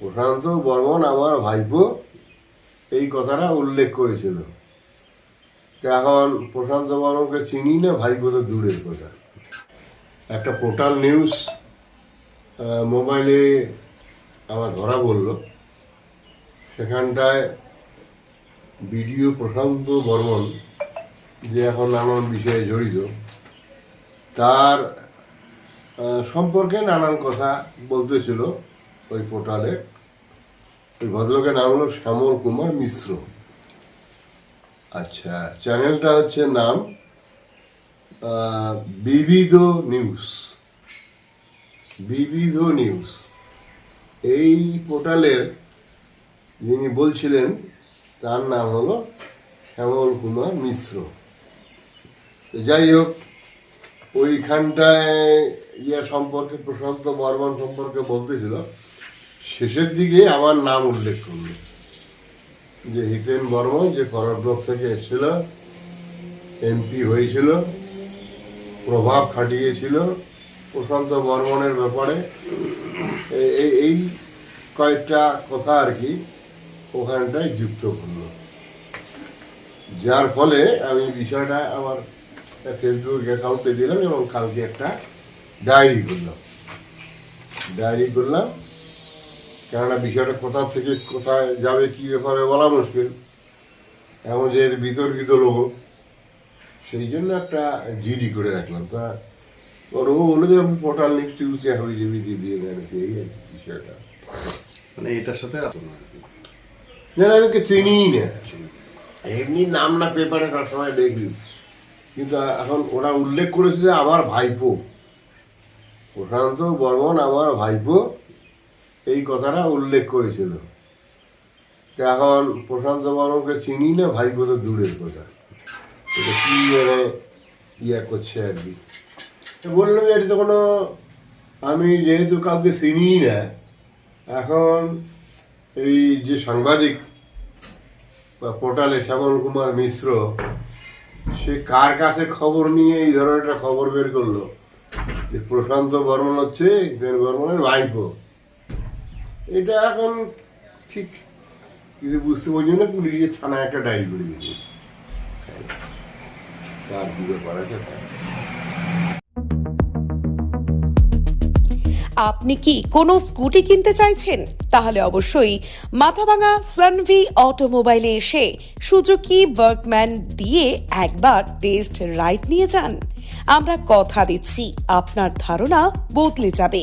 প্রশান্ত বর্মন আমার ভাইপো এই কথাটা উল্লেখ করেছিল। এখন প্রশান্ত বর্মনকে চিনি না ভাইপো তো দূরের কথা। একটা পোর্টাল নিউজ মোবাইলে আমার ধরা বলল সেখানটায় বিডিও প্রশান্ত বর্মন যে এখন নানান বিষয়ে জড়িত, তার সম্পর্কে নানান কথা বলতেছিল। ওই পোর্টালে ওই ভদ্রলোকের নাম হলো শ্যামল কুমার মিশ্র। আচ্ছা চ্যানেলটা হচ্ছে নাম বিবিধ নিউজ। বিবিধ নিউজ। এই পোর্টালের যিনি বলছিলেন, তার নাম হলো শ্যামল কুমার মিশ্র। যাই হোক, ওইখানটায় ইয়ে সম্পর্কে প্রশান্ত বর্মন সম্পর্কে বলতেছিল। শেষের দিকে আমার নাম উল্লেখ করল। যে হিতেন বর্মন যে ফরওয়ার্ড ব্লক থেকে এসেছিল, এমপি হয়েছিল, প্রভাব খাটিয়েছিল প্রশান্ত বর্মনের ব্যাপারে। এই কয়েকটা কথা আর কি ওখানটায় যুক্ত করল। যার ফলে আমি বিষয়টা আমার ফেসবুক অ্যাকাউন্টে দিলাম এবং কালকে একটা ডায়েরি করলাম। ডায়েরি করলাম কেননা বিষয়টা কোথা থেকে কোথায় যাবে কি ব্যাপারে বলা মুশকিল। এমন যে এর বিতর্কিত লোক সেই জন্য একটা জিডি করে রাখলাম। তা ওর ও বলল যে আমি পোর্টাল নিউজ টিউজে হয়ে যাবি দিয়ে দিয়ে দেন এই বিষয়টা। মানে এটার সাথে। না না, আমি ওকে চিনিই না। এমনি নাম না পেপারে সবসময় দেখি। কিন্তু এখন ওরা উল্লেখ করেছে যে আমার ভাইপো। প্রশান্ত বর্মন আমার ভাইপো এই কথাটা উল্লেখ করেছিল। এখন প্রশান্ত বর্মনকে চিনি না? ভাইপো তো দূরের কথা। এটা কি মানে ইয়ে করছে আর কি? বললাম যে, এটা তো কোনো, আমি যেহেতু কাউকে চিনি না, এখন এই যে সাংবাদিক বা পোর্টালে শ্যামল কুমার মিশ্র, সে কার কাছে খবর নিয়ে এই ধরনের খবর বের করল? যে প্রশান্ত বর্মন হচ্ছে বর্মনের ভাইপো। এটা এখন ঠিক কিছু বুঝতে পারছি না পুলিশের থানায় একটা ডায়েরি করে দিয়েছে। তার কি ব্যাপার আপনি কি কোনো স্কুটি কিনতে চাইছেন? তাহলে অবশ্যই মাথাভাঙা সানভি অটোমোবাইলে এসে সুজুকি ওয়ার্কম্যান দিয়ে একবার টেস্ট রাইড নিয়ে যান। আমরা কথা দিচ্ছি, আপনার ধারণা বদলে যাবে।